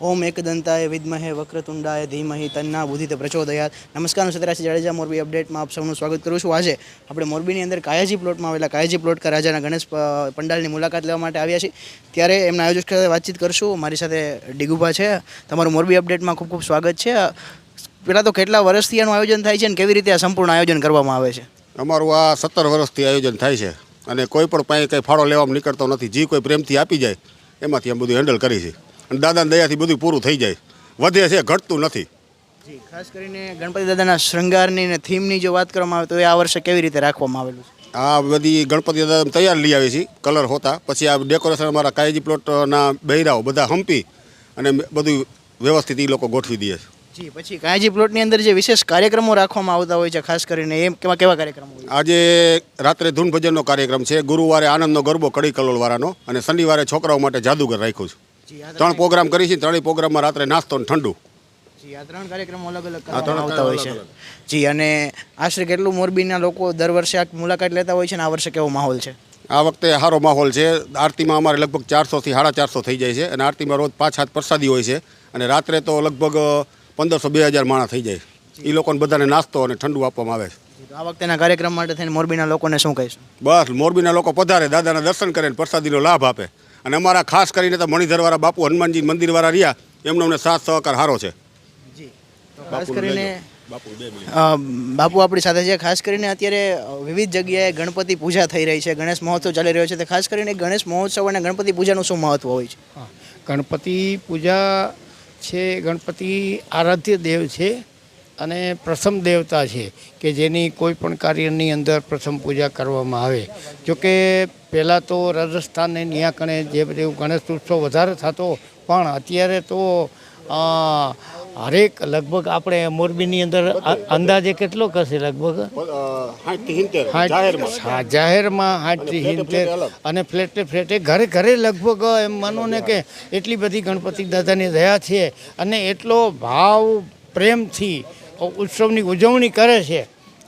ઓમ એકદંતાય વિદ્મહે વક્રતુંડાય ધીમહિ તન્ના બુદ્ધિત પ્રચોદયાત. નમસ્કાર, હું સત્યરાજ જાડેજા. મોરબી અપડેટમાં આપ સૌનું સ્વાગત કરું છું. આજે આપણે મોરબીની અંદર કાયાજી પ્લોટમાં આવેલા કાયાજી પ્લોટ કા રાજાના ગણેશ પંડાલની મુલાકાત લેવા માટે આવ્યા છીએ. ત્યારે એમના આયોજક સાથે વાતચીત કરશું. મારી સાથે ડીગુભા છે. તમારું મોરબી અપડેટમાં ખૂબ ખૂબ સ્વાગત છે. પહેલાં તો કેટલા વર્ષથી આનું આયોજન થાય છે અને કેવી રીતે આ સંપૂર્ણ આયોજન કરવામાં આવે છે? અમારું આ સત્તર વર્ષથી આયોજન થાય છે. અને કોઈ પણ પાસે કંઈ ફાળો લેવામાં નીકળતો નથી. જે કોઈ પ્રેમથી આપી જાય, એમાંથી અમે બધું હેન્ડલ કરી છે. અને દાદાની દયાથી બધું પૂરું થઈ જાય. વધે છે ઘટતું નથી. જી ખાસ કરીને ગણપતિ દાદાના શૃંગારની અને થીમની જો વાત કરવામાં આવે તો એ આ વર્ષે કેવી રીતે રાખવામાં આવેલું છે? આ બધી ગણપતિ દાદા તૈયાર લઈ આવી છીએ કલર હોતા. પછી આ ડેકોરેશન અમારા કાયજી પ્લોટના બહેરાઓ બધા હંપી અને બધું વ્યવસ્થિત એ લોકો ગોઠવી દે છે. જી પછી કાંજી પ્લોટની અંદર જે વિશેષ કાર્યક્રમો રાખવામાં આવતા હોય છે ખાસ કરીને એમ કેવા કેવા કાર્યક્રમો આજે રાત્રે ધૂન ભજનનો કાર્યક્રમ છે ગુરુવારે આનંદનો ગરબો કડી કલોલવાળાનો અને શનિવારે છોકરાઓ માટે જાદુગર રાખ્યું છે. ત્રણ પ્રોગ્રામ કરી છે ત્રણેય પ્રોગ્રામમાં રાત્રે નાસ્તો ને ઠંડુ. જી આ ત્રણ કાર્યક્રમો અલગ અલગ કરવામાં આવતા હોય છે. જી અને આશરે કેટલું મોરબીના લોકો દર વર્ષે આ મુલાકાત લેતા હોય છે ને આ વર્ષે કેવો માહોલ છે? આ વખતે સારો માહોલ છે. આરતીમાં અમારે લગભગ ચારસોથી સાડા ચારસો થઈ જાય છે અને આરતીમાં રોજ પાંચ હાથ પ્રસાદી હોય છે અને રાત્રે તો લગભગ પંદરસો બે હજાર માણસ થઈ જાય. એ લોકોને બધાને નાસ્તો અને ઠંડુ આપવામાં આવે છે. આ વખતેના કાર્યક્રમ માટે થઈને મોરબીના લોકોને શું કહીશું? બસ મોરબીના લોકો પધારે દાદાના દર્શન કરે અને પ્રસાદીનો લાભ આપે. અને અમારા ખાસ કરીને તો મણિધરવાળા બાપુ હનુમાનજી મંદિરવાળા રહ્યા એમનો અમને સાથ સહકાર સારો છે. ખાસ કરીને બાપુ આપણી સાથે છે. ખાસ કરીને અત્યારે વિવિધ જગ્યાએ ગણપતિ પૂજા થઈ રહી છે. ગણેશ મહોત્સવ ચાલી રહ્યો છે. તો ખાસ કરીને ગણેશ મહોત્સવ અને ગણપતિ પૂજાનું શું મહત્વ હોય છે? ગણપતિ પૂજા છે ગણપતિ આરાધ્ય દેવ છે. અને પ્રથમ દેવતા છે કે જેની કોઈ પણ કાર્યની અંદર પ્રથમ પૂજા કરવામાં આવે. જોકે પહેલાં તો રાજસ્થાન ને કણે જે બધું ગણેશ ઉત્સવ વધારે થતો પણ અત્યારે તો હરેક લગભગ આપણે મોરબીની અંદર અંદાજે કેટલો કરશે લગભગ? જાહેરમાં. હાથથી અલગ. અને ફ્લેટે ફ્લેટે ઘરે ઘરે લગભગ એમ માનો ને કે એટલી બધી ગણપતિ દાદાની દયા છે. અને એટલો ભાવ પ્રેમથી ઉત્સવની ઉજવણી કરે છે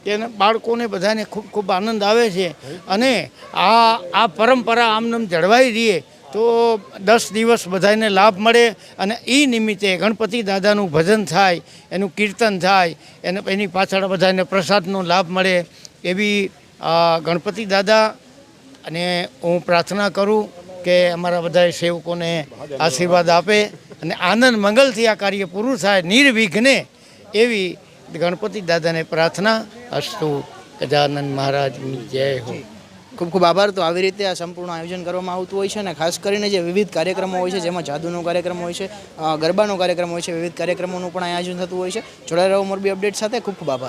એને બાળકોને બધાને ખૂબ ખૂબ આનંદ આવે છે. અને આ આ પરંપરા આમનામ જળવાઈ રહીએ તો દસ દિવસ બધાને લાભ મળે અને એ નિમિત્તે ગણપતિ દાદાનું ભજન થાય, એનું કીર્તન થાય, એને એની પાછળ બધાને પ્રસાદનો લાભ મળે એવી ગણપતિ દાદા અને હું પ્રાર્થના કરું કે અમારા બધા સેવકોને આશીર્વાદ આપે અને આનંદ મંગલથી આ કાર્ય પૂરું થાય, નિર્વિઘ્ને એવી ગણપતિ દાદાને પ્રાર્થના અસ્તુ. ગજાનંદ મહારાજની જય હો. ખૂબ ખૂબ આભાર. તો આવી રીતે આ સંપૂર્ણ આયોજન કરવામાં આવતું હોય છે અને ખાસ કરીને જે વિવિધ કાર્યક્રમો હોય છે, જેમાં જાદુનો કાર્યક્રમ હોય છે ગરબાનો કાર્યક્રમ હોય છે, વિવિધ કાર્યક્રમોનું પણ આયોજન થતું હોય છે. જોડાઈ રહો મોરબી અપડેટ સાથે. ખૂબ ખૂબ આભાર.